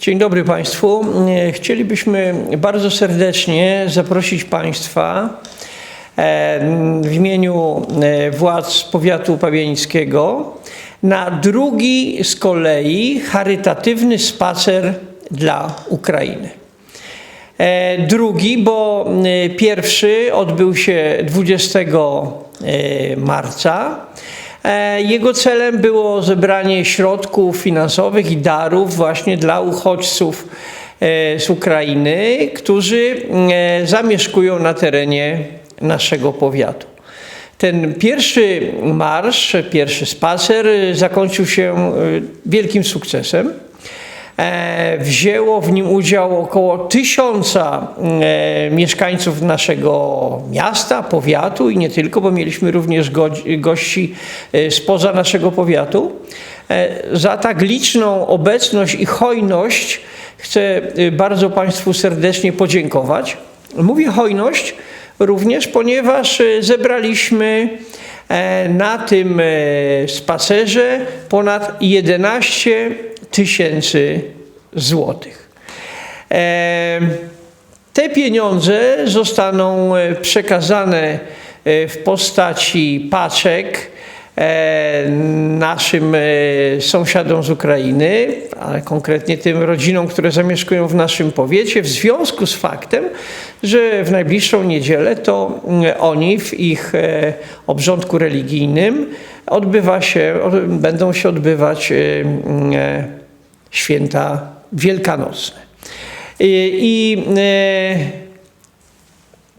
Dzień dobry Państwu. E, Chcielibyśmy bardzo serdecznie zaprosić Państwa e, w imieniu e, władz powiatu pabianickiego na drugi z kolei charytatywny spacer dla Ukrainy. Drugi, bo pierwszy odbył się 20 e, marca. E, Jego celem było zebranie środków finansowych i darów właśnie dla uchodźców e, z Ukrainy, którzy e, zamieszkują na terenie naszego powiatu. Ten pierwszy marsz, pierwszy spacer zakończył się wielkim sukcesem. E, Wzięło w nim udział około tysiąca e, mieszkańców naszego miasta, powiatu i nie tylko, bo mieliśmy również go, gości e, spoza naszego powiatu. Za tak liczną obecność i hojność chcę bardzo Państwu serdecznie podziękować. Mówię hojność również, ponieważ zebraliśmy na tym spacerze ponad 11 tysięcy złotych. Te pieniądze zostaną e, przekazane e, w postaci paczek e, naszym sąsiadom z Ukrainy, ale konkretnie tym rodzinom, które zamieszkują w naszym powiecie, w związku z faktem, że w najbliższą niedzielę to mm, oni w ich obrządku religijnym odbywa się, będą się odbywać święta wielkanocne. I, e,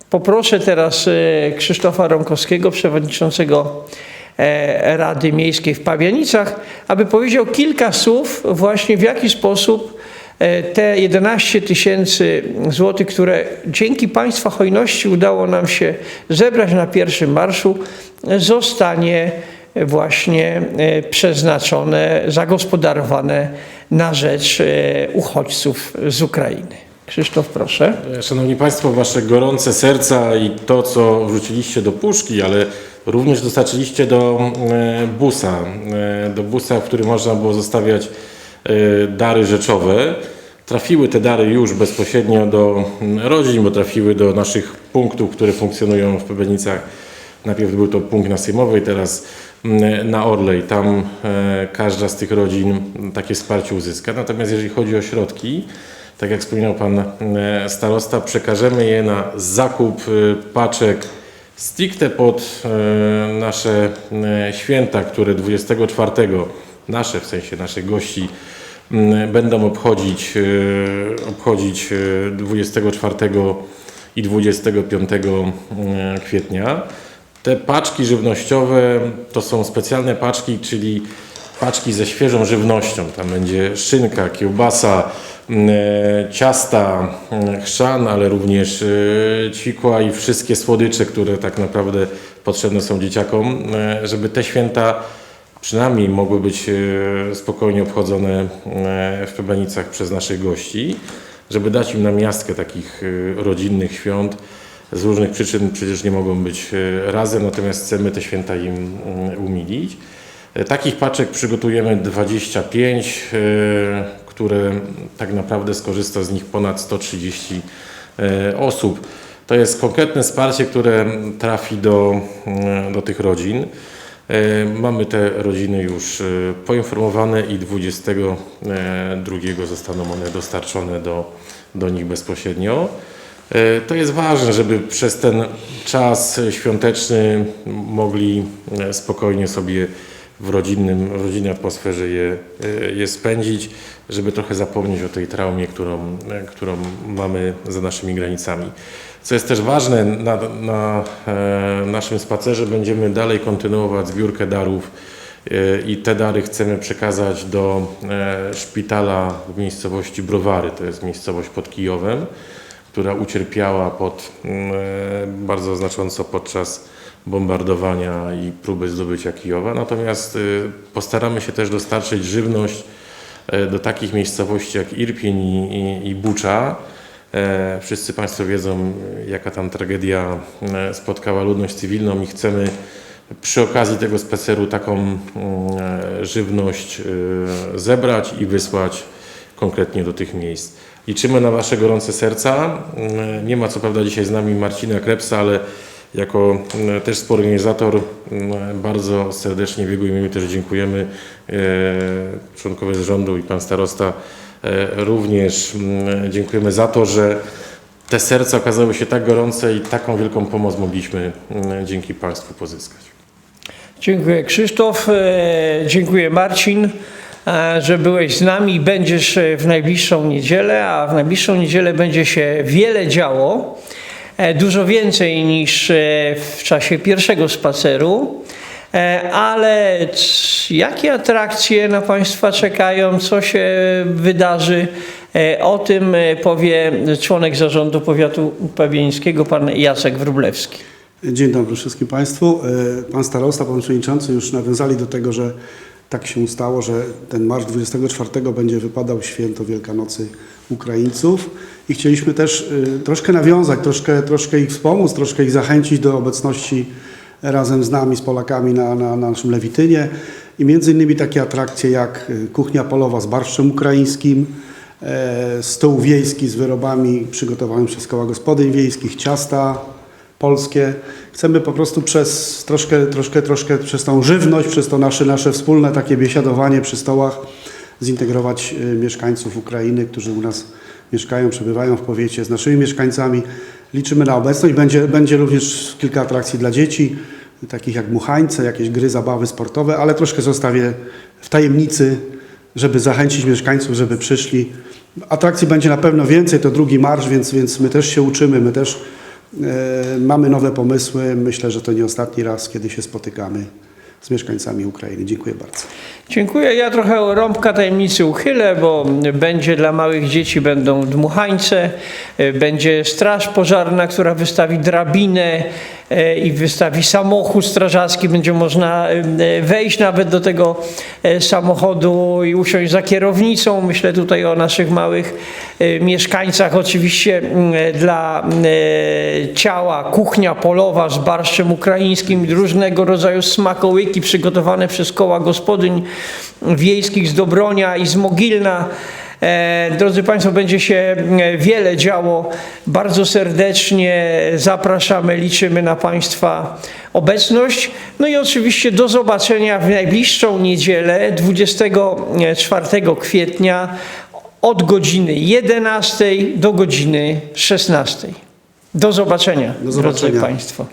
poproszę teraz e, Krzysztofa Rąkowskiego, przewodniczącego e, Rady Miejskiej w Pabianicach, aby powiedział kilka słów właśnie w jaki sposób te 11 tysięcy złotych, które dzięki Państwa hojności udało nam się zebrać na pierwszym marszu, zostanie właśnie e, przeznaczone, zagospodarowane na rzecz e, uchodźców z Ukrainy. Krzysztof, proszę. Szanowni Państwo, Wasze gorące serca i to, co wrzuciliście do puszki, ale również dostarczyliście do e, busa, e, do busa, w którym można było zostawiać e, dary rzeczowe. Trafiły te dary już bezpośrednio do rodzin, bo trafiły do naszych punktów, które funkcjonują w Pebenicach. Najpierw był to punkt na Sejmowej, teraz na Orlej. Tam e, każda z tych rodzin takie wsparcie uzyska. Natomiast jeżeli chodzi o środki, tak jak wspominał Pan e, Starosta, przekażemy je na zakup e, paczek stricte pod nasze święta, które 24, nasze w sensie naszych gości, będą obchodzić, obchodzić e, 24 i 25 e, kwietnia. Te paczki żywnościowe to są specjalne paczki, czyli paczki ze świeżą żywnością. Tam będzie szynka, kiełbasa, m, e, ciasta, m, chrzan, ale również e, ćwikła i wszystkie słodycze, które tak naprawdę potrzebne są dzieciakom, e, żeby te święta przynajmniej mogły być e, spokojnie obchodzone e, w Plebanicach przez naszych gości, żeby dać im namiastkę takich e, rodzinnych świąt. Z różnych przyczyn przecież nie mogą być e, razem, natomiast chcemy te święta im mm, umilić. E, Takich paczek przygotujemy 25, e, które tak naprawdę skorzysta z nich ponad 130 e, osób. To jest konkretne wsparcie, które trafi do, mm, do tych rodzin. Mamy te rodziny już poinformowane i 22 zostaną one dostarczone do, do nich bezpośrednio. E, To jest ważne, żeby przez ten czas świąteczny mogli e, spokojnie sobie w, rodzinnym, w rodzinnej atmosferze je, e, je spędzić, żeby trochę zapomnieć o tej traumie, którą, którą mamy za naszymi granicami. Co jest też ważne, na, na naszym spacerze będziemy dalej kontynuować zbiórkę darów i te dary chcemy przekazać do szpitala w miejscowości Browary, to jest miejscowość pod Kijowem, która ucierpiała pod, mm, e, bardzo znacząco podczas bombardowania i próby zdobycia Kijowa. Natomiast e, postaramy się też dostarczyć żywność e, do takich miejscowości jak Irpień i, i, i Bucza. E, Wszyscy Państwo wiedzą, jaka tam tragedia spotkała ludność cywilną i chcemy przy okazji tego spaceru taką mm, żywność e, zebrać i wysłać konkretnie do tych miejsc. Liczymy na Wasze gorące serca. Mm, Nie ma co prawda dzisiaj z nami Marcina Krepsa, ale jako mm, też współorganizator mm, bardzo serdecznie w jego imieniu też dziękujemy. E, Członkowie zarządu i Pan Starosta e, również dziękujemy za to, że te serca okazały się tak gorące i taką wielką pomoc mogliśmy dzięki Państwu pozyskać. Dziękuję Krzysztof, e, dziękuję Marcin, że byłeś z nami i będziesz e, w najbliższą niedzielę, a w najbliższą niedzielę będzie się wiele działo, e, dużo więcej niż e, w czasie pierwszego spaceru. E, Ale jakie atrakcje na Państwa czekają, co się wydarzy, e, o tym e, powie członek zarządu powiatu pawieńskiego, pan Jacek Wróblewski. Dzień dobry wszystkim Państwu. E, Pan starosta, pan przewodniczący już nawiązali do tego, że tak się stało, że ten marsz 24 będzie wypadał święto Wielkanocy Ukraińców. I chcieliśmy też e, troszkę nawiązać, troszkę, troszkę ich wspomóc, troszkę ich zachęcić do obecności razem z nami, z Polakami na, na, na naszym Lewitynie. I między innymi takie atrakcje jak e, kuchnia polowa z barszczem ukraińskim, e, stół wiejski z wyrobami przygotowanym przez koła gospodyń wiejskich, ciasta, polskie. Chcemy po prostu przez troszkę, troszkę, troszkę przez tą żywność, przez to nasze, nasze wspólne takie biesiadowanie przy stołach zintegrować y, mieszkańców Ukrainy, którzy u nas mieszkają, przebywają w powiecie z naszymi mieszkańcami. Liczymy na obecność. Będzie, będzie również kilka atrakcji dla dzieci, takich jak muchańce, jakieś gry, zabawy sportowe, ale troszkę zostawię w tajemnicy, żeby zachęcić mieszkańców, żeby przyszli. Atrakcji będzie na pewno więcej, to drugi marsz, więc, więc my też się uczymy, my też Mamy nowe pomysły. Myślę, że to nie ostatni raz, kiedy się spotykamy z mieszkańcami Ukrainy. Dziękuję bardzo. Dziękuję. Ja trochę rąbka tajemnicy uchylę, bo będzie dla małych dzieci będą dmuchańce, e, będzie straż pożarna, która wystawi drabinę e, i wystawi samochód strażacki. Będzie można e, wejść nawet do tego e, samochodu i usiąść za kierownicą. Myślę tutaj o naszych małych e, mieszkańcach. Oczywiście mm, dla e, ciała kuchnia polowa z barszczem ukraińskim, różnego rodzaju smakołyki przygotowane przez koła gospodyń wiejskich z Dobronia i z Mogilna. E, Drodzy Państwo, będzie się e, wiele działo. Bardzo serdecznie zapraszamy, liczymy na Państwa obecność. No i oczywiście do zobaczenia w najbliższą niedzielę, 24 kwietnia od godziny 11 do godziny 16. Do zobaczenia, Do zobaczenia. drodzy Państwo.